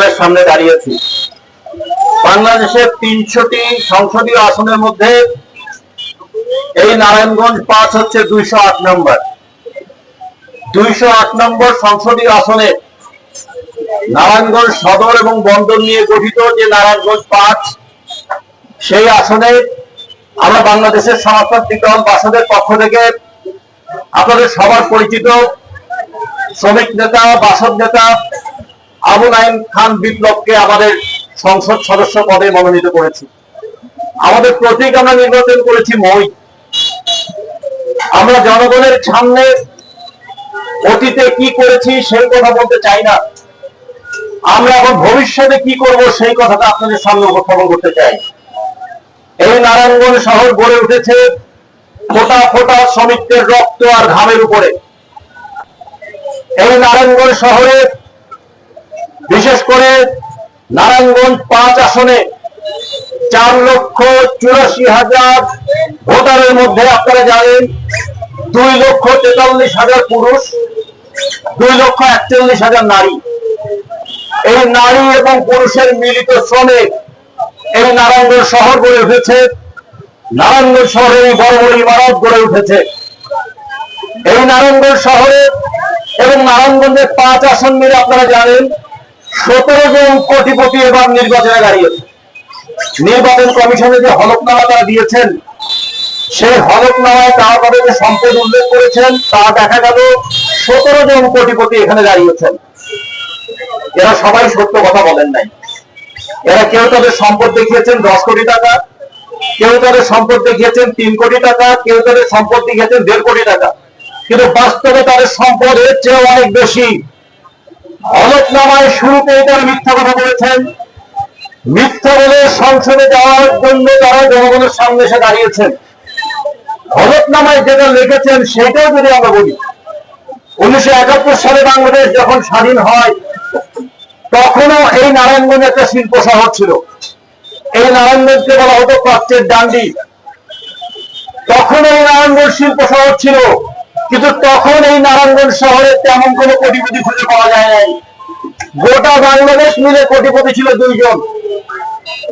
আপনাদের সামনে দাঁড়িয়েছি। বাংলাদেশের তিনশোটি সংসদীয় আসনের মধ্যে এই নারায়ণগঞ্জ পাঁচ হচ্ছে দুইশো আট নম্বর। দুইশো আট নম্বর সংসদীয় আসনে নারায়ণগঞ্জ সদর এবং বন্দর নিয়ে গঠিত যে নারায়ণগঞ্জ পাঁচ, সেই আসনে আমরা বাংলাদেশের সমাজতান্ত্রিক দল বাসদের পক্ষ থেকে আপনাদের সবার পরিচিত শ্রমিক নেতা, বাসদ নেতা আবু নাইম খান বিপ্লবকে আমাদের সংসদ সদস্য পদে মনোনীত করেছি। আমাদের প্রতীক আমরা নির্বাচন করেছি মই। আমরা জনগণের সামনে অতীতে কি করেছি সেই কথা বলতে চাই না। আমরা এখন ভবিষ্যতে কি করব সেই কথাটা আপনাদের সামনে উপস্থাপন করতে চাই। এই নারায়ণগঞ্জ শহর গড়ে উঠেছে ফোটা ফোটা শ্রমিকদের রক্ত আর ঘামের উপরে। এই নারায়ণগঞ্জ শহরে বিশেষ করে নারায়ণগঞ্জ পাঁচ আসনে চার লক্ষ চুরাশি হাজার ভোটারের মধ্যে আপনারা জানেন, দুই লক্ষ তেতাল্লিশ হাজার পুরুষ, দুই লক্ষ একচল্লিশ হাজার নারী। এই নারী এবং পুরুষের মিলিত শ্রমে এই নারায়ণগঞ্জ শহর গড়ে উঠেছে। নারায়ণগঞ্জ শহরে এই বড় বড় ইমারত গড়ে উঠেছে। এই নারায়ণগঞ্জ শহরে এবং নারায়ণগঞ্জের পাঁচ আসন মিলে আপনারা জানেন সতেরো জন কোটিপতি এবার নির্বাচনে দাঁড়িয়েছে। নির্বাচন কমিশনে যে হলফনামা তারা দিয়েছেন, সেই হলফনামায় তারা যে সম্পদ উল্লেখ করেছেন, তা দেখা গেল সতেরো জন কোটিপতি এখানে দাঁড়িয়েছেন। এরা সবাই সত্য কথা বলেন নাই। এরা কেউ তাদের সম্পদ দেখিয়েছেন দশ কোটি টাকা, কেউ তাদের সম্পদ দেখিয়েছেন তিন কোটি টাকা, কেউ তাদের সম্পদ দেখিয়েছেন দেড় কোটি টাকা। কিন্তু বাস্তবে তাদের সম্পদ এর চেয়ে অনেক বেশি। হলফনামায় শুরুতেই তারা মিথ্যা কথা বলেছেন। মিথ্যা বলে সংসদে যাওয়ার জন্য তারা জনগণের সামনে এসে দাঁড়িয়েছেন। যেটা লিখেছেন সেটাও যদি আমরা বলি, উনিশশো একাত্তর সালে বাংলাদেশ যখন স্বাধীন হয়, তখনও এই নারায়ণগঞ্জ একটা শিল্প শহর ছিল। এই নারায়ণগঞ্জকে বলা হতো প্রাচ্যের ডান্ডি। তখন এই নারায়ণগঞ্জ শিল্প শহর ছিল। কিন্তু তখন এই নারায়ণগঞ্জ শহরে তেমন কোনো কোটিপতি খুঁজে পাওয়া যায় নাই। গোটা বাংলাদেশ মিলে কোটিপতি ছিল দুইজন।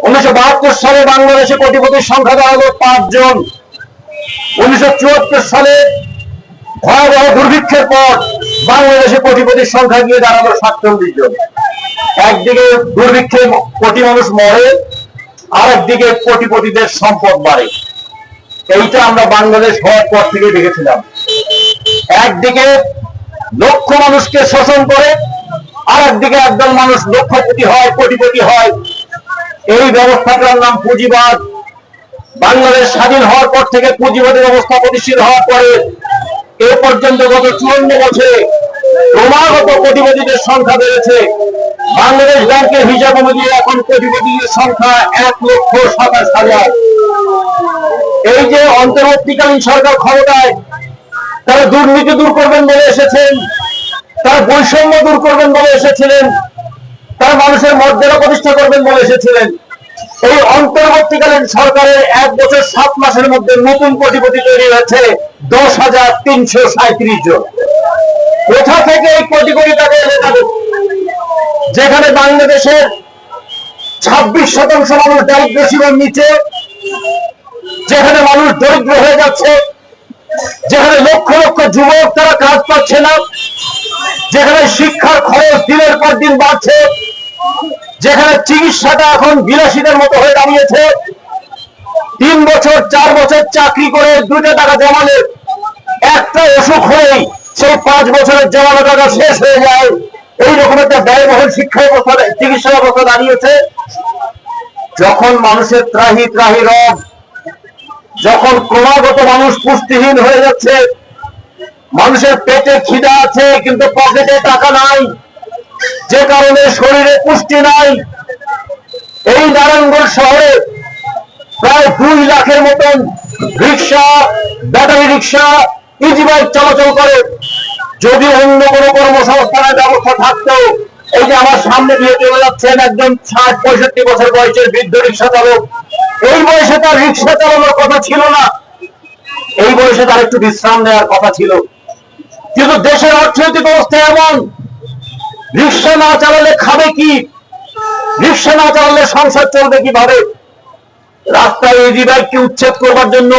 উনিশশো বাহাত্তর সালে বাংলাদেশে কোটিপতির সংখ্যা দাঁড়াল পাঁচজন। উনিশশো চুয়াত্তর সালে ভয়াবহ দুর্ভিক্ষের পর বাংলাদেশে কোটিপতির সংখ্যা গিয়ে দাঁড়াল সাতচল্লিশ জন একদিকে দুর্ভিক্ষে কোটি মানুষ মরে আর একদিকে কোটিপতিদের সম্পদ বাড়ে। এইটা আমরা বাংলাদেশ হওয়ার পর থেকে দেখেছিলাম। একদিকে লক্ষ মানুষকে শোষণ করে আর একদিকে একদল মানুষ লক্ষপতি হয়, কোটিপতি হয়। এই ব্যবস্থাটার নাম পুঁজিবাদ। বাংলাদেশ স্বাধীন হওয়ার পর থেকে পুঁজিবাদী ব্যবস্থা প্রতিষ্ঠিত হওয়ার পরে এ পর্যন্ত গত চুয়ান্ন বছরে ক্রমাগত কোটিপতিদের সংখ্যা বেড়েছে। বাংলাদেশ ব্যাংকের হিসাব অনুযায়ী এখন কোটিপতিদের সংখ্যা এক লক্ষ সাতাশ হাজার। এই যে অন্তর্বর্তীকালীন সরকার ক্ষমতায় তারা দুর্নীতি দূর করবেন বলে এসেছেন, তারা বৈষম্য দূর করবেন বলে এসেছিলেন, তারা মানুষের মর্যাদা প্রতিষ্ঠা করবেন বলে এসেছিলেন। এই অন্তর্বর্তীকালীন সরকারের এক বছর সাত মাসের মধ্যে নতুন কোটিপতি তৈরি হয়েছে দশ হাজার তিনশো সাঁত্রিশ জন। কোথা থেকে এই কোটি কোটি টাকা এলে তাদের যেখানে বাংলাদেশের ছাব্বিশ শতাংশ মানুষ দারিদ্র সীমার নিচে, যেখানে মানুষ দরিদ্র হয়ে যাচ্ছে যেখানে লক্ষ লক্ষ যুবক তারা কাজ পাচ্ছে না, যেখানে শিক্ষার খরচ দিনের পর দিন বাড়ছে, যেখানে চিকিৎসাটা এখন বিলাসীদের মতো হয়ে দাঁড়িয়েছে, তিন বছর, চার বছর চাকরি করে দুটো টাকা জমালে একটা অসুখ হলেই সেই পাঁচ বছরের জমানো টাকা শেষ হয়ে যায়। এইরকম একটা ব্যয়বহুল শিক্ষা ব্যবস্থা, চিকিৎসা ব্যবস্থা দাঁড়িয়েছে। যখন মানুষের ত্রাহি ত্রাহি রোগ যখন ক্রমাগত মানুষ পুষ্টিহীন হয়ে যাচ্ছে, মানুষের পেটে খিদা আছে, কিন্তু পকেটে টাকা নাই, যে কারণে শরীরে পুষ্টি নাই, এই নারায়ণগঞ্জ শহরে প্রায় দুই লাখের মতন rickshaw, battery rickshaw, easy bike চলাচল করে। যদি অন্য কোনো কর্মসংস্থানের ব্যবস্থা থাকতো, এই যে আমার সামনে দিয়ে চলে যাচ্ছেন একজন ষাট, পঁয়ষট্টি বছর বয়সের বৃদ্ধ রিক্সা চালক এই বয়সে তার রিক্সা চালানোর কথা ছিল না। এই বয়সে তার একটু বিশ্রাম নেওয়ার কথা ছিল। কিন্তু দেশের অর্থনৈতিক অবস্থা এমন। রিক্সা না চালালে খাবে কি? রিক্সা না চালালে সংসার চলবে কীভাবে? রাস্তায় ইজি বাইককে উচ্ছেদ করবার জন্য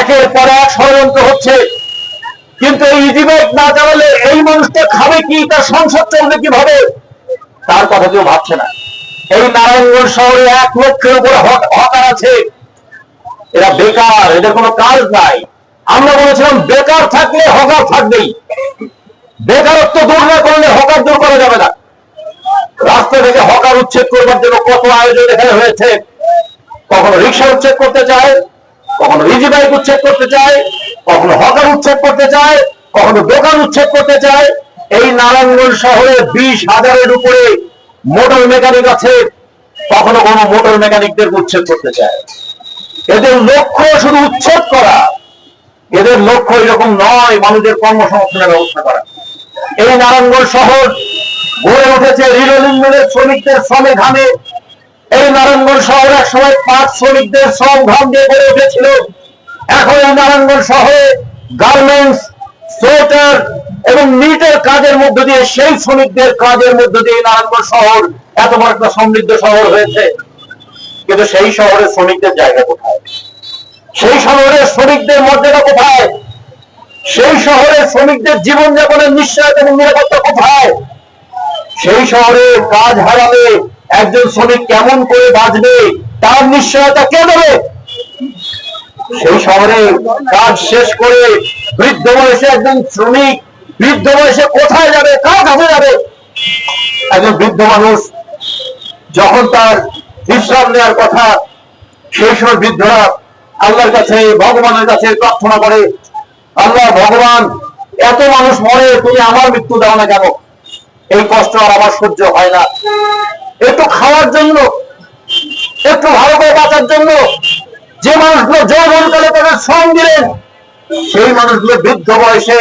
একের পর এক ষড়যন্ত্র হচ্ছে। কিন্তু এই ইজি বাইক না চালালে এই মানুষটা খাবে কি? তার সংসার চলবে কীভাবে? তার কথা কেউ ভাবছে না। এই নারায়ণগঞ্জ শহরে এক লক্ষের উপরে হকার আছে। এরা বেকার, এদের কোনো কাজ নাই। আমরা বলেছিলাম, বেকার থাকলে হকার থাকবেই। বেকারত্ব দূর না করলে হকার দূর করা যাবে না। রাস্তা থেকে হকার উচ্ছেদ করবার জন্য কত আয়োজন এখানে হয়েছে। কখনো রিক্সা উচ্ছেদ করতে চায়, কখনো ইজি বাইক উচ্ছেদ করতে চায়, কখনো হকার উচ্ছেদ করতে চায়, কখনো দোকান উচ্ছেদ করতে চায়। এই নারায়ণগঞ্জ শহরে বিশ হাজারের উপরে মোটর মেকানিক আছে, কখনো কোনো মোটর মেকানিকদের উচ্ছেদ করতে চায়। এদের লক্ষ্য শুধু উচ্ছেদ করা। এদের লক্ষ্য এরকম নয় মানুষের কর্মসংস্থানের ব্যবস্থা করা। এই নারায়ণগঞ্জ শহর গড়ে উঠেছে রিলোলিং মিলের শ্রমিকদের শ্রমে ঘামে এই নারায়ণগঞ্জ শহর এক সময় পাঁচ শ্রমিকদের শ্রম ঘাম দিয়ে গড়ে উঠেছিল। এখন এই নারায়ণগঞ্জ শহরে গার্মেন্টস, সোয়েটার এবং নিটের কাজের মধ্য দিয়ে, সেই শ্রমিকদের কাজের মধ্য দিয়ে নারায়ণগঞ্জ শহর এত বড় একটা সমৃদ্ধ শহর হয়েছে। কিন্তু সেই শহরের শ্রমিকদের জায়গা কোথায়? সেই শহরের শ্রমিকদের মর্যাদা কোথায়? সেই শহরের শ্রমিকদের জীবনযাপনের নিশ্চয়তা এবং নিরাপত্তা কোথায়? সেই শহরে কাজ হারালে একজন শ্রমিক কেমন করে বাঁচবে, তার নিশ্চয়তা কে দেবে? সেই শহরে কাজ শেষ করে বৃদ্ধ বয়সে একজন শ্রমিক বৃদ্ধ বয়সে কোথায় যাবে? কার কাছে যাবে? একজন বৃদ্ধ মানুষ যখন তার বিশ্রাম নেওয়ার কথা সেই সময় বৃদ্ধরা আল্লাহর কাছে, ভগবানের কাছে প্রার্থনা করে, আল্লাহ, ভগবান, এত মানুষ মরে, তুমি আমার মৃত্যু দাও না কেন? এই কষ্ট আর আমার সহ্য হয় না। একটু খাওয়ার জন্য, একটু ভালো করে বাঁচার জন্য যে মানুষগুলো যৌবনকালে তাদের শ্রম দিলেন, সেই মানুষগুলো বৃদ্ধ বয়সে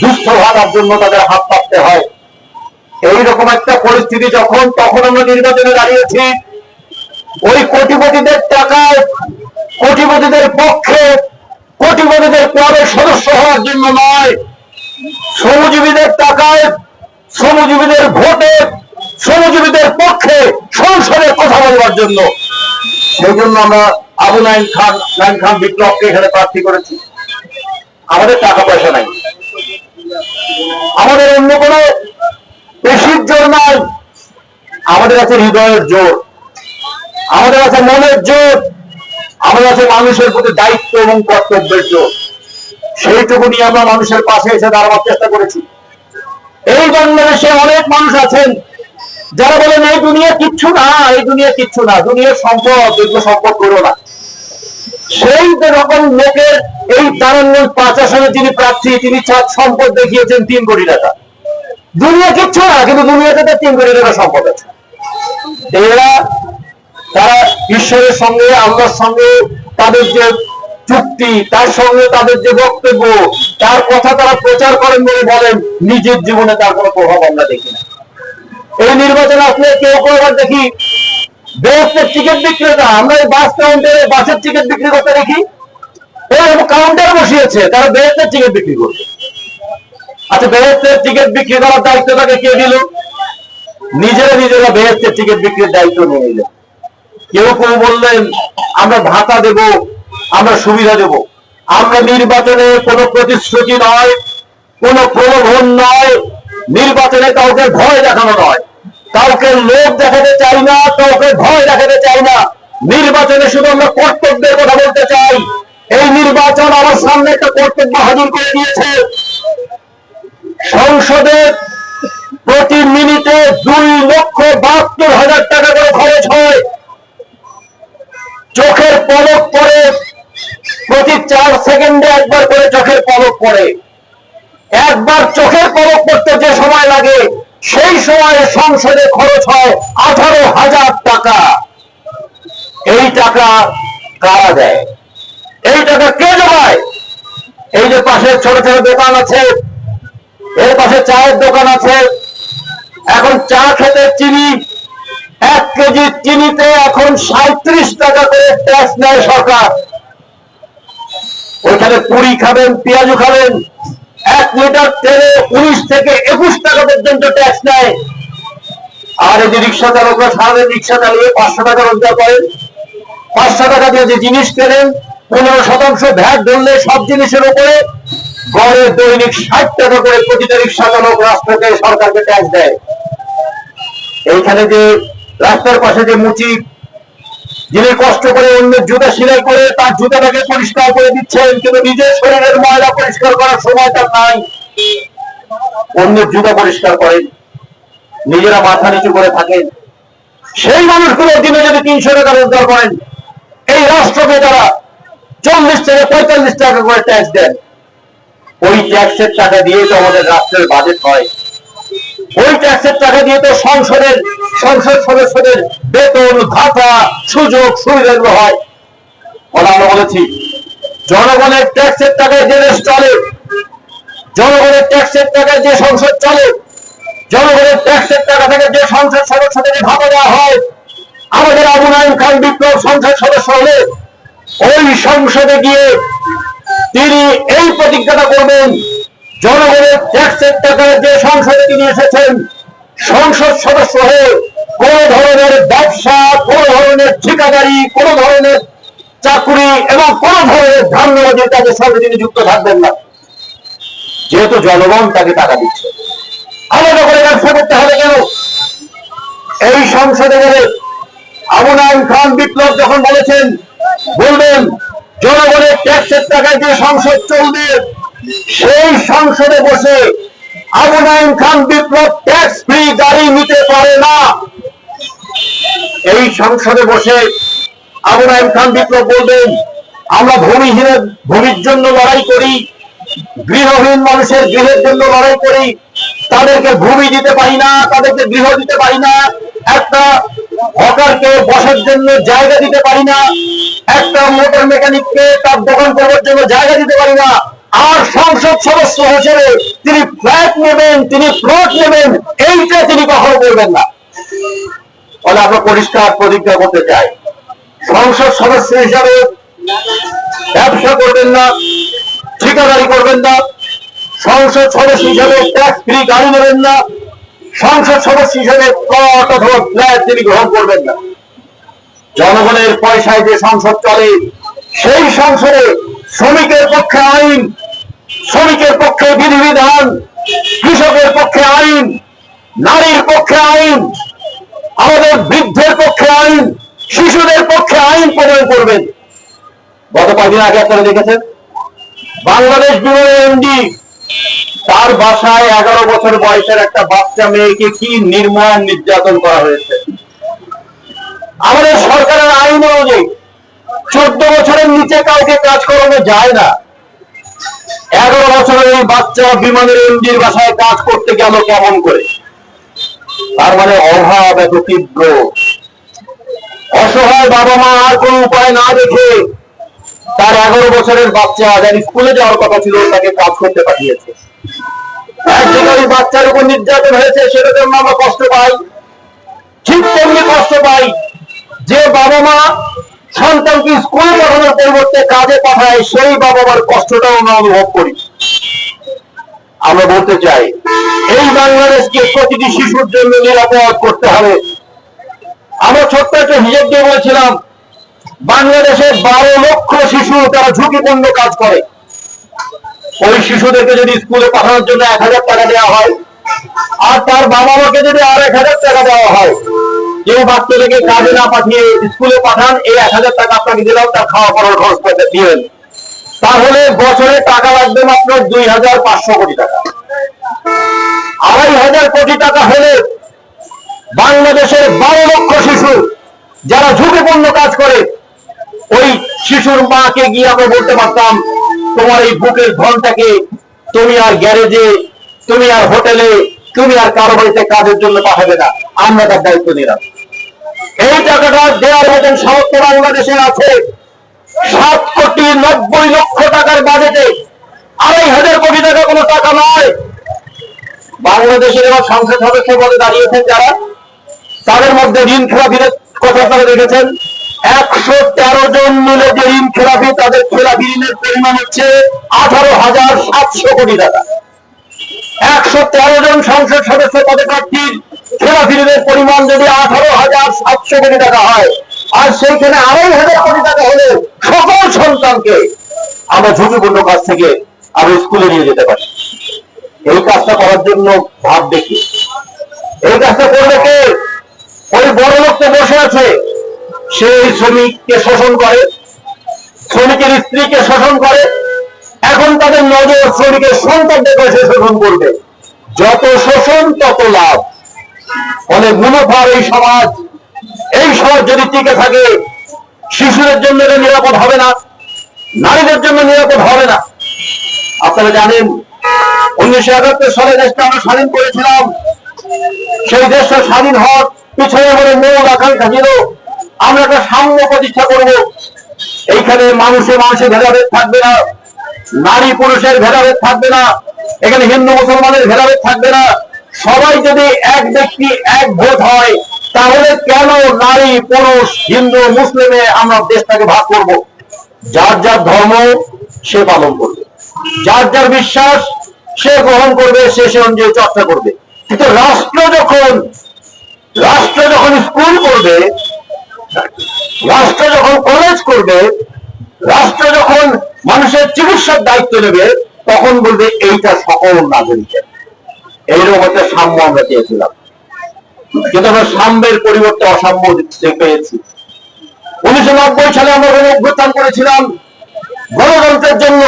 সুস্থ হওয়ার জন্য তাদের হাত পাততে হয়। এইরকম একটা পরিস্থিতি যখন, তখন আমরা নির্বাচনে দাঁড়িয়েছি। ওই কোটিপতিদের টাকায়, কোটিপতিদের পক্ষে, কোটিপতিদের ক্লাবের সদস্য হওয়ার জন্য নয়। শ্রমজীবীদের টাকায়, শ্রমজীবীদের ভোটে, শ্রমজীবীদের পক্ষে সংসদে কথা বলবার জন্য। সেই জন্য আমরা আবু নাইন খান নাইন খান বিপ্লবকে এখানে প্রার্থী করেছি। আমাদের টাকা পয়সা নাই। আমাদের অন্য কোনো পেশির জোর নাই। আমাদের আছে হৃদয়ের জোর। আমাদের আছে মনের জোর। আমাদের আছে মানুষের প্রতি দায়িত্ব এবং কর্তব্যের জোর। সেইটুকু নিয়ে আমরা মানুষের পাশে এসে দাঁড়াবার চেষ্টা করেছি। এই বাংলাদেশে অনেক মানুষ আছেন, যারা বলেন, এই দুনিয়া কিচ্ছু না, এই দুনিয়া কিচ্ছু না। দুনিয়ার সম্পদ, এগুলো সম্পদ করো না। সেই রকম লোকের এই পাঁচ আসনে প্রার্থী, তিনি সম্পদ দেখিয়েছেন তিন কোটি টাকা। দুনিয়া কিচ্ছু না, কিন্তু দুনিয়াতে তো তিন কোটি টাকা সম্পদ আছে। এরা তারা ঈশ্বরের সঙ্গে, আল্লাহর সঙ্গে তাদের যে চুক্তি, তার সঙ্গে তাদের যে বক্তব্য, তার কথা তারা প্রচার করেন বলে বলেন, নিজের জীবনে তার কোনো প্রভাব আমরা দেখি না। এই নির্বাচনে আসলে কেউ কেউ দেখি বেহস্তের টিকিট বিক্রেতা, আমরা বাস কাউন্টারে বাসের টিকিট বিক্রি করতে দেখি কাউন্টার বসিয়েছে, তারা বেহস্তের টিকিট বিক্রি করছে। আচ্ছা বেহস্তের টিকিট বিক্রি করার দায়িত্ব তাকে কে দিল? নিজেরা নিজেরা বেহস্তের টিকিট বিক্রির দায়িত্ব নিয়ে নিলেন। কেউ কেউ বললেন, আমরা ভাতা দেব, আমরা সুবিধা দেব। আমরা নির্বাচনে কোনো প্রতিশ্রুতি নয়, কোনো প্রলোভন নয়, নির্বাচনে কাউকে ভয় দেখানো নয়। কাউকে লোভ দেখাতে চাই না, কাউকে ভয় দেখাতে চাই না। নির্বাচনে শুধু আমরা কর্তব্যের কথা বলতে চাই। এই নির্বাচন আমার সামনে একটা কর্তব্য হাজির করে দিয়েছে। সংসদে প্রতি মিনিটে দুই লক্ষ বাহাত্তর হাজার টাকা করে খরচ হয়। চোখের পলক পড়ে, প্রতি চার সেকেন্ডে একবার করে চোখের পলক পড়ে। একবার চোখের পলক পড়তে যে সময় লাগে সেই সময়ে সংসদে খরচ হয় আঠারো হাজার টাকা। এই টাকা কারা দেয়? এই টাকা কে জমায়? এই যে পাশে ছোট ছোট দোকান আছে, এর পাশে চায়ের দোকান আছে। এখন চা খেতে চিনি, এক কেজি চিনিতে এখন সাঁত্রিশ টাকা করে ট্যাক্স নেয় সরকার। ওইখানে পুরি খাবেন পেঁয়াজু খাবেন। এক লিটার তেলে উনিশ থেকে একুশ টাকা পর্যন্ত ট্যাক্স নেয়। আর এই যে রিক্সা চালকরা সারাদিন রিক্সা চালিয়ে পাঁচশো টাকা রোজগার করেন। পাঁচশো টাকা দিয়ে যে জিনিস কেনেন, পনেরো শতাংশ ভ্যাট ধরলে সব জিনিসের উপরে গড়ে দৈনিক ষাট টাকা করে প্রতিটা রিক্সা চালক রাষ্ট্রকে সরকারকে ট্যাক্স দেয়। এইখানে যে রাস্তার পাশে যে মুচি যিনি কষ্ট করে অন্যের জুতা সেলাই করে তার জুতাটাকে পরিষ্কার করে দিচ্ছেন, কিন্তু নিজের শরীরের ময়লা পরিষ্কার করার সময় তার নাই। অন্যের জুতা পরিষ্কার করেন, নিজেরা মাথা নিচু করে থাকেন। সেই মানুষগুলোর দিনে যদি তিনশো টাকা রোজগার করেন, এই রাষ্ট্রকে তারা চল্লিশ থেকে পঁয়তাল্লিশ টাকা করে ট্যাক্স দেন, ওই ট্যাক্সের টাকা দিয়ে তো আমাদের রাষ্ট্রের বাজেট হয়। ওই ট্যাক্সের টাকা দিয়ে তো সংসদের, সংসদ সদস্যদের বেতন, ভাতা, সুযোগ সুবিধাগুলো হয়। আমরা বলেছি, জনগণের ট্যাক্সের টাকায় যে দেশ চলে, জনগণের ট্যাক্সের টাকায় যে সংসদ চলে, জনগণের ট্যাক্সের টাকা থেকে যে সংসদ সদস্যদেরকে ভাতা দেওয়া হয়, আমাদের আবু নাইম খান বিপ্লব সংসদ সদস্য হলে ওই সংসদে গিয়ে তিনি এই প্রতিজ্ঞাটা করবেন জনগণের টাকায় যে সংসদে তিনি এসেছেন, সংসদ সদস্য হয়ে কোন ধরনের ব্যবসা, কোন ধরনের ঠিকাদারি, কোন ধরনের এবং কোন ধরনের সঙ্গে তিনি যুক্ত থাকবেন না। যেহেতু জনগণ তাকে টাকা দিচ্ছে। আলাদা করে ব্যবসা করতে হবে কেন? এই সংসদে গেলে আবু নাইম খান বিপ্লব যখন বলেছেন, বলবেন, জনগণের ট্যাক্সের টাকায় যে সংসদ চলবে সেই সংসদে বসে আবু নাইম খান বিপ্লব ট্যাক্স ফ্রি গাড়ি নিতে পারে না। এই সংসদে বসে আবু নাইম খান বিপ্লব বলবেন, আমরা ভূমিহীনের ভূমির জন্য লড়াই করি, গৃহহীন মানুষের গৃহের জন্য লড়াই করি, তাদেরকে ভূমি দিতে পারি না, তাদেরকে গৃহ দিতে পারি না, একটা হকারকে বসার জন্য জায়গা দিতে পারি না, একটা মোটর মেকানিককে তার দোকান করার জন্য জায়গা দিতে পারি না। আর সংসদ সদস্য হিসেবে তিনি ফ্ল্যাট নেবেন, তিনি প্লট নেবেন, এইটা তিনি কখনো করবেন না। ফলে আমরা পরিষ্কার প্রতিজ্ঞা করতে চাই। সংসদ সদস্য হিসাবে ব্যবসা করবেন না, ঠিকাদারি করবেন না, সংসদ সদস্য হিসাবে ট্যাক্স ফ্রি গাড়ি নেবেন না, সংসদ সদস্য হিসাবে প্লট অথবা ফ্ল্যাট তিনি গ্রহণ করবেন না। জনগণের পয়সায় যে সংসদ চলে, সেই সংসদে শ্রমিকের পক্ষে আইন শ্রমিকের পক্ষে বিধিবিধান, কৃষকের পক্ষে আইন, নারীর পক্ষে আইন, আমাদের বৃদ্ধের পক্ষে আইন, শিশুদের পক্ষে আইন প্রণয়ন করবেন। গত কয়েকদিন আগে আপনারা দেখেছেন, বাংলাদেশ ব্যুরো এমডি তার বাসায় এগারো বছর বয়সের একটা বাচ্চা মেয়েকে কি নির্মম নির্যাতন করা হয়েছে? আমাদের সরকারের আইন অনুযায়ী চোদ্দ বছরের নিচে কাউকে কাজ করানো যায় না। এগারো বছরের বাচ্চা বিমানের এমডির বাসায় কাজ করতে গেল কেমন করে? তার মানে অভাব এত তীব্র। অসহায় বাবা মা আর কোন উপায় না দেখে তার এগারো বছরের বাচ্চা যার স্কুলে যাওয়ার কথা ছিল, তাকে কাজ করতে পাঠিয়েছে। বাচ্চার উপর নির্যাতন হয়েছে সেটা জন্য আমরা কষ্ট পাই। ঠিক তেমনি কষ্ট পাই যে বাবা মা সন্তানকে স্কুলে পাঠানোর পরিবর্তে কাজে পাঠায়, সেই বাবা মার কষ্টটাও আমরা অনুভব করি। আমরা বলতে চাই, এই বাংলাদেশকে প্রতিটি শিশুর জন্য নিরাপদ করতে হবে। আমরা ছোট্ট একটা হিসেব দিয়ে বলেছিলাম, বাংলাদেশে বারো লক্ষ শিশু তারা ঝুঁকিপূর্ণ কাজ করে। ওই শিশুদেরকে যদি স্কুলে পাঠানোর জন্য এক হাজার টাকা দেওয়া হয়, আর তার বাবা মাকে যদি আর এক হাজার টাকা দেওয়া হয় যে বাচ্চাদেরকে কাজে না পাঠিয়ে স্কুলে পাঠান, এই এক হাজার টাকা আপনাকে দিলাম, তার খাওয়া পড়ার খরচ পেতে। দিবেন তাহলে বছরে টাকা লাগবে মাত্র দুই হাজার পাঁচশো কোটি টাকা। আড়াই হাজার কোটি টাকা হলে বাংলাদেশের বারো লক্ষ শিশু যারা ঝুঁকিপূর্ণ কাজ করে, ওই শিশুর মাকে গিয়ে আমরা বলতে পারতাম, তোমার এই বুকের ধনটাকে তুমি আর গ্যারেজে, তুমি আর হোটেলে, তুমি আর কারও বাড়িতে কাজের জন্য পাঠাবে না। আমরা তার দায়িত্ব নিলাম। এই টাকাটা দেওয়ার মতন সামর্থ্য বাংলাদেশে আছে। সাত কোটি নব্বই লক্ষ টাকার বাজেটে আড়াই হাজার কোটি টাকা কোনো টাকা নয় বাংলাদেশের এবার সংসদ সদস্য পদে দাঁড়িয়েছেন যারা, তাদের মধ্যে ঋণ খেলাপিদের কথা আপনারা দেখেছেন। একশো তেরো জন মিলে যে ঋণ খেলাপি তাদের খেলাপি ঋণের পরিমাণ হচ্ছে আঠারো হাজার সাতশো কোটি টাকা। একশো তেরো জন সংসদ সদস্য পদে প্রার্থীর খেলাফিদের পরিমাণ যদি আঠারো হাজার সাতশো কোটি টাকা হয়, আর সেইখানে আড়াই হাজার কোটি টাকা হলে সকল সন্তানকে আমরা ঝুঁকিপূর্ণ কাজ থেকে আমরা স্কুলে নিয়ে যেতে পারি। এই কাজটা করার জন্য ভাব দেখি। এই কাজটা করলে কে? ওই বড় লোক তো বসে আছে। সেই শ্রমিককে শোষণ করে, শ্রমিকের স্ত্রীকে শোষণ করে। এখন তাদের নজর শ্রমিকের সন্তানদের শোষণ করবে। যত শোষণ, তত লাভ। অনেক মুনাফার এই সমাজ। এই সমাজ যদি টিকে থাকে, শিশুদের জন্য নিরাপদ হবে না, নারীদের জন্য নিরাপদ হবে না। আপনারা জানেন, উনিশশো একাত্তর সালে দেশটা আমরা স্বাধীন করেছিলাম। সেই দেশটা স্বাধীন হওয়ার পিছনে আমাদের মূল আকাঙ্ক্ষা ছিল, আমরা একটা সাম্য প্রতিষ্ঠা করব। এইখানে মানুষে মানুষের ভেদাভেদ থাকবে না, নারী পুরুষের ভেদাভেদ থাকবে না, এখানে হিন্দু মুসলমানের ভেদাভেদ থাকবে না। সবাই যদি এক ব্যক্তি এক ভোট হয়, তাহলে কেন নারী, পুরুষ, হিন্দু, মুসলিমে আমরা দেশটাকে ভাগ করব? যার যার ধর্ম, সে পালন করবে। যার যার বিশ্বাস, সে গ্রহণ করবে, সে সে অনুযায়ী চর্চা করবে। কিন্তু রাষ্ট্র যখন রাষ্ট্র যখন স্কুল করবে, রাষ্ট্র যখন কলেজ করবে, রাষ্ট্র যখন মানুষের চিকিৎসার দায়িত্ব নেবে, তখন বলবে, এইটা সকল নাগরিকের। এইরকম একটা সাম্য আমরা চেয়েছিলাম। কিন্তু আমরা সাম্যের পরিবর্তে অসাম্য পেয়েছি। উনিশশো নব্বই সালে আমরা গণ অভ্যুত্থান করেছিলাম। গণতন্ত্রের জন্য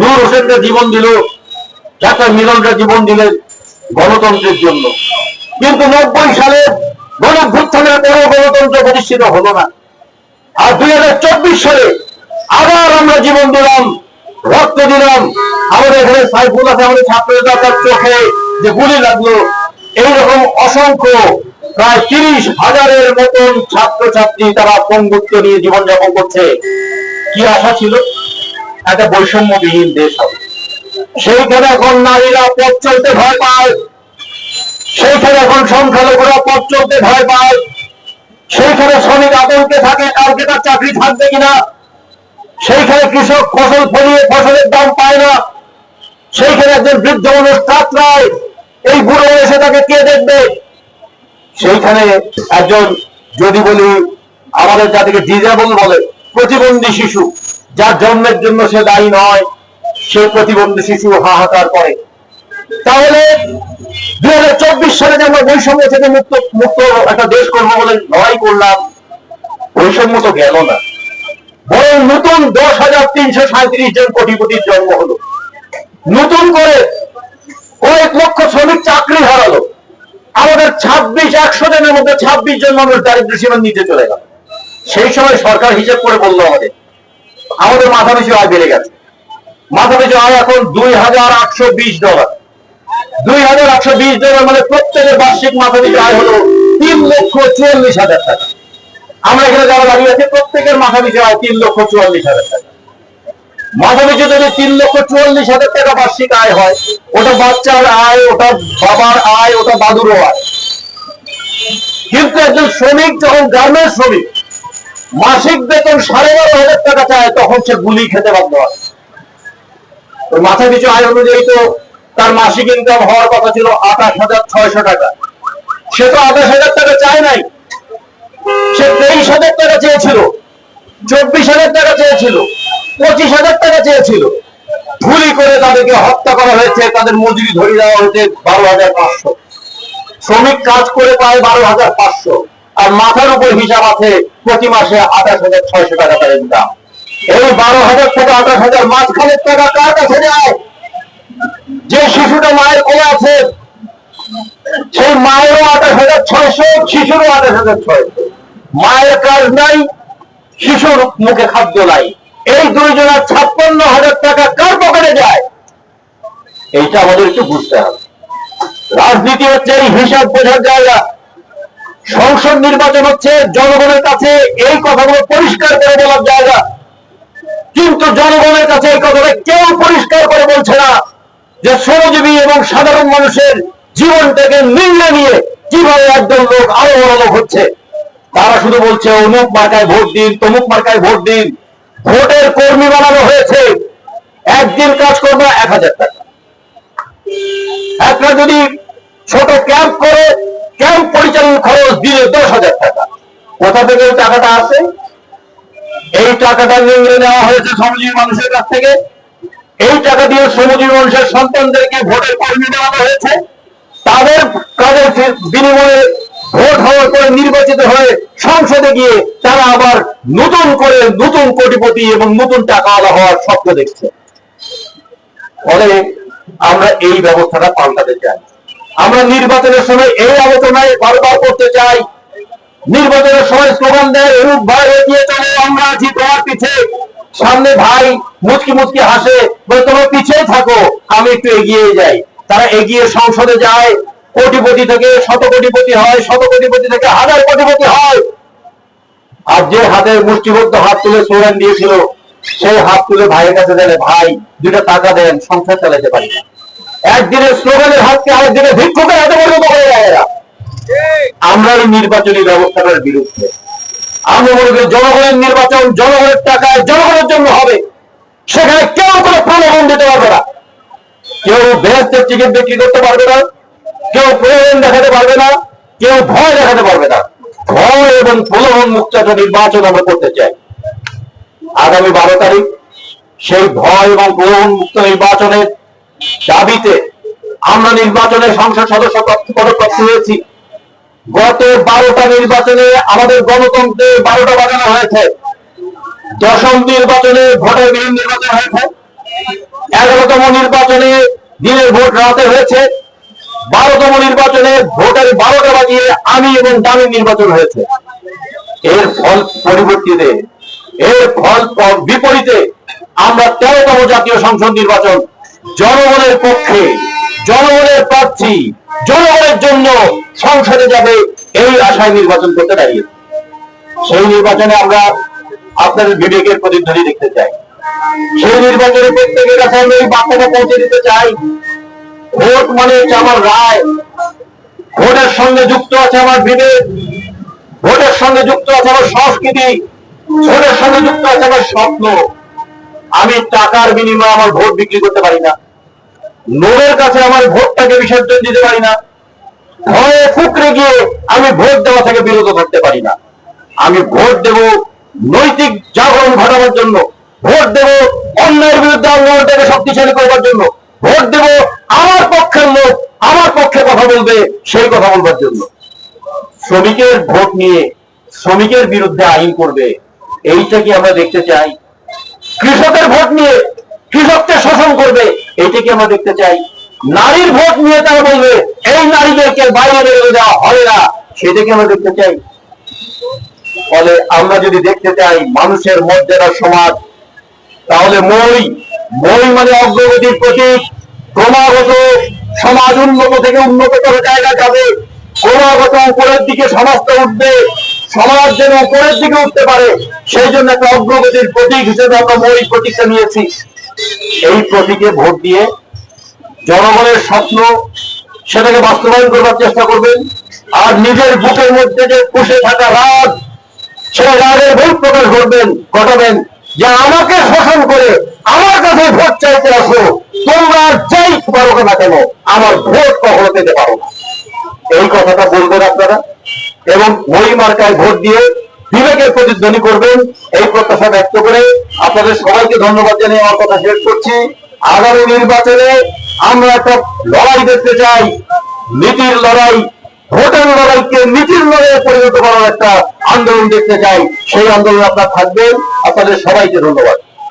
নূর হোসেনরা জীবন দিল ডাক্তার মিলনরা জীবন দিলেন গণতন্ত্রের জন্য। কিন্তু নব্বই সালে গণ অভ্যুত্থানের পরেও গণতন্ত্র প্রতিষ্ঠিত হলো না। আর দুই হাজার চব্বিশ সালে আবার আমরা জীবন দিলাম রক্ত দিলাম। আমাদের এখানে সাইফুল আছে, আমাদের ছাত্রদের তার চোখে যে গুলি লাগল। এইরকম অসংখ্য, প্রায় তিরিশ হাজারের মতন ছাত্রছাত্রী তারা পঙ্গুত্ব নিয়ে জীবনযাপন করছে। কি আশা ছিল? একটা বৈষম্যবিহীন দেশ হবে। সেইখানে এখন নারীরা পথ চলতে ভয় পায়। সেইখানে এখন সংখ্যালঘুরা পথ চলতে ভয় পায়। সেইখানে শ্রমিক আতঙ্কে থাকে, কালকে তার চাকরি থাকবে কিনা? সেইখানে কৃষক ফসল ফলিয়ে ফসলের দাম পায় না। সেইখানে একজন বৃদ্ধ মানুষ কাতরায়, এই বুড়ো এসে তাকে কে দেখবে? সেইখানে একজন যদি বলি আমাদের জাতিকে ডিজেবল বলে, প্রতিবন্ধী শিশু, যার জন্মের জন্য সে দায়ী নয়, সে প্রতিবন্ধী শিশু হাহাকার করে। তাহলে দুই হাজার চব্বিশ সালে যে আমরা বৈষম্য থেকে মুক্ত মুক্ত একটা দেশ করব বলে লড়াই করলাম, বৈষম্য তো গেল না। বরং নতুন দশ হাজার তিনশো সাঁত্রিশ জন কোটিপতির জন্ম হলো। নতুন করে কয়েক লক্ষ শ্রমিক চাকরি হারালো। আমাদের ছাব্বিশ, একশো জনের মধ্যে ছাব্বিশ জন মানুষ দারিদ্র সীমার নিচে চলে গেল। সেই সময় সরকার হিসেব করে বলল আমাদের আমাদের মাথা পিছু আয় বেড়ে গেছে। মাথা পিছু আয় এখন দুই হাজার আটশো বিশ ডলার। দুই হাজার আটশো বিশ ডলার মানে প্রত্যেকের বার্ষিক মাথা পিছু আয় হলো তিন লক্ষ চুয়াল্লিশ হাজার টাকা। আমরা এখানে যারা দাঁড়িয়ে আছি, প্রত্যেকের মাথা পিছু আয় তিন লক্ষ চুয়াল্লিশ হাজার টাকা। মাথা পিছু যদি তিন লক্ষ চুয়াল্লিশ হাজার টাকা বার্ষিক আয় হয়, ওটা বাচ্চার আয়, ওটা বাবার আয়, ওটা দাদুরও আয়। কিন্তু একজন শ্রমিক যখন গ্রামের শ্রমিক, মাসিক বেতন সাড়ে বারো হাজার টাকা চায়, তখন সে গুলি খেতে বাধ্য হয়। মাথা পিছু আয় অনুযায়ী তো তার মাসিক ইনকাম হওয়ার কথা ছিল আঠাশ হাজার ছয়শো টাকা। সে তো আঠাশ হাজার টাকা চায় নাই সে তেইশ হাজার টাকা চেয়েছিল, চব্বিশ হাজার টাকা চেয়েছিল, পঁচিশ হাজার টাকা চেয়েছিল। গুলি করে তাদেরকে হত্যা করা হয়েছে, তাদের মজুরি ধরে দেওয়া হয়েছে বারো হাজার পাঁচশো। শ্রমিক কাজ করে পায় বারো হাজার পাঁচশো, আর মাথার উপর হিসাব আছে প্রতি মাসে আঠাশ হাজার ছয়শো টাকা তার ইনকাম। এই বারো হাজার থেকে আঠাশ হাজার মাঝখানের টাকা কার কাছে যায়? যে শিশুটা মায়ের কোলে আছে, সেই মায়েরও আঠাশ হাজার ছয়শো, শিশুরও আঠাশ হাজার ছয়শো। মায়ের কাজ নাই, শিশুর মুখে খাদ্য নাই। এই দুইজনের ছাপ্পান্ন হাজার টাকা কার পকেটে যায়? এইটা আমাদের একটু বুঝতে হবে। রাজনীতি হচ্ছে এই হিসাব বোঝার জায়গা। সংসদ নির্বাচন হচ্ছে, জনগণের কাছে এই কথাগুলো পরিষ্কার করে বলার জায়গা। কিন্তু জনগণের কাছে এই কথাটা কেউ পরিষ্কার করে বলছে না যে শ্রমজীবী এবং সাধারণ মানুষের জীবনটাকে নির্ণয় নিয়ে কীভাবে একজন লোক আরও বড় লোক হচ্ছে। তারা শুধু বলছে, অমুক মার্কায় ভোট দিন, তমুক মার্কায় ভোট দিন। ভোটের কর্মী বানানো হয়েছে। একদিন কাজ করব এক হাজার টাকা। একটা যদি ছোট ক্যাম্প করে, ক্যাম্প পরিচালন খরচ দিলে দশ হাজার টাকা। কোথা থেকে এই টাকাটা আসে? এই টাকাটা নিয়ে নেওয়া হয়েছে শ্রমজীবী মানুষের কাছ থেকে। এই টাকা দিয়ে শ্রমজীবী মানুষের সন্তানদেরকে ভোটের কর্মী দেওয়ানো হয়েছে। তাদের কাজের বিনিময়ে ভোট হওয়ার পরে নির্বাচিত হয়ে সংসদে গিয়ে তারা আবার নতুন করে নতুন কোটিপতি এবং নতুন টাকাওয়ালা হওয়ার স্বপ্ন দেখছে। ফলে আমরা এই ব্যবস্থাটা পাল্টাতে চাই। আমরা নির্বাচনের সময় এই আলোচনায় বারবার করতে চাই। নির্বাচনের সময় স্লোগান দেয়, এরূপ ভাই এগিয়ে চলে, আমরা আছি তোমার পিছে। সামনে ভাই মুচকি মুচকি হাসে, বলে, তোমার পিছিয়ে থাকো, আমি একটু এগিয়ে যাই। তারা এগিয়ে সংসদে যায় কোটিপতি থেকে শত কোটিপতি হয় শত কোটিপতি থেকে হাজার কোটিপতি হয়। আর যে হাতের মুষ্টিবদ্ধ হাত তুলে স্লোগান দিয়েছিল সেই হাত তুলে ভাইয়ের কাছে দেন ভাই দুটা টাকা দেন, সংসার চালাতে পারি না। একদিনের স্লোগানের হাতকে আরেকদিনে ভিক্ষুকের হাতে পরিণত যায় এরা। আমরা এই নির্বাচনী ব্যবস্থাটার বিরুদ্ধে। আমরা মনে করি জনগণের নির্বাচন জনগণের টাকায় জনগণের জন্য হবে। সেখানে কেউ কোনো প্রলোভন দিতে পারবে না। কেউ বেহেস্তের টিকিট বিক্রি করতে পারবে না। কেউ প্রলোভন দেখাতে পারবে না, কেউ ভয় দেখাতে পারবে না। ভয় এবং প্রলোভন মুক্ত একটা নির্বাচন আমরা করতে চাই। আগামী বারো তারিখ সেই ভয় এবং প্রলোভন মুক্ত নির্বাচনের দাবিতে আমরা নির্বাচনের সংসদ সদস্য পদক্ষেপ হয়েছি। গত বারোটা নির্বাচনে আমাদের গণতন্ত্রে বারোটা বাজানো হয়েছে। দশম নির্বাচনে ভোটের বিহীন নির্বাচন হয়েছে। এগারোতম নির্বাচনে দিনের ভোট রাতে হয়েছে। বারোতম নির্বাচনে ভোটের বারোটা বাজিয়ে আমি এবং দামি নির্বাচন হয়েছে। এর ফল পরিবর্তিতে, এর ফল বিপরীতে আমরা তেরোতম জাতীয় সংসদ নির্বাচন জনগণের পক্ষে, জনগণের প্রার্থী, জনগণের জন্য সংসদে যাবে এই আশায় নির্বাচন করতে দাঁড়িয়েছে সেই নির্বাচনে আমরা আপনাদের বিবেকের প্রতিধ্বনি দেখতে চাই। সেই নির্বাচনে প্রত্যেকের কাছে আমরা এই বার্তাটা পৌঁছে দিতে চাই ভোট মানে হচ্ছে আমার রায়। ভোটের সঙ্গে যুক্ত আছে আমার বিবেক। ভোটের সঙ্গে যুক্ত আছে আমার সংস্কৃতি। ভোটের সঙ্গে যুক্ত আছে আমার স্বপ্ন। আমি টাকার বিনিময়ে আমার ভোট বিক্রি করতে পারি না। লোকের কাছে আমার ভোটটাকে বিসর্জন দিতে পারি না। ভয়ে ফুকরে গিয়ে আমি ভোট দেওয়া থেকে বিরত থাকতে পারি না। আমি ভোট দেব নৈতিক জাগরণ ঘটানোর জন্য। ভোট দেব অন্যের বিরুদ্ধে আন্দোলনটাকে শক্তিশালী করবার জন্য। ভোট দেব, আমার পক্ষের লোক আমার পক্ষে কথা বলবে সেই কথা বলবার জন্য। শ্রমিকের ভোট নিয়ে শ্রমিকের বিরুদ্ধে আইন করবে, এইটা কি আমরা দেখতে চাই? কৃষকের ভোট নিয়ে কৃষককে শোষণ করবে, এইটা কি আমরা দেখতে চাই? নারীর ভোট নিয়ে তারা বলবে, এই নারীদেরকে বাইরে বেরোতে দেওয়া হবে না সেটাকে আমরা দেখতে চাই? ফলে আমরা যদি দেখতে চাই, মানুষের মর্যাদার সমাজ, তাহলে মই মই মানে অগ্রগতির প্রতীক ক্রমাগত সমাজ উন্নত থেকে উন্নততর জায়গা যাবে, ক্রমাগত উপরের দিকে সমাজটা উঠবে, সমাজ যেন উপরের দিকে উঠতে পারে, সেই জন্য একটা অগ্রগতির প্রতীক হিসেবে আমরা মই প্রতীকটা নিয়েছি। এই প্রতীকে ভোট দিয়ে জনগণের স্বপ্ন সেটাকে বাস্তবায়ন করবার চেষ্টা করবেন, আর নিজের বুকের মধ্যে যে পুষে থাকা রাত সেই রাগের ভোট প্রকাশ করবেন, ঘটাবেন। যে আমাকে শোষণ করে, আমার কাছে ভোট চাইতে আসো, তোমরা যাই পারো না কেন, আমার ভোট কখনো পেতে পারো না। এই কথাটা বলবেন আপনারা। এবং ওই মার্কায় ভোট দিয়ে বিবেকের প্রতিধ্বনি করবেন, এই প্রত্যাশা ব্যক্ত করে আপনাদের সবাইকে ধন্যবাদ জানিয়ে আমার কথা শেষ করছি। আগামী নির্বাচনে আমরা একটা লড়াই দেখতে চাই, নীতির লড়াই। ভোটের লড়াইকে নীতির লড়াইয়ে পরিণত করার একটা আন্দোলন দেখতে চাই। সেই আন্দোলন আপনার থাকবেন। আপনাদের সবাইকে ধন্যবাদ।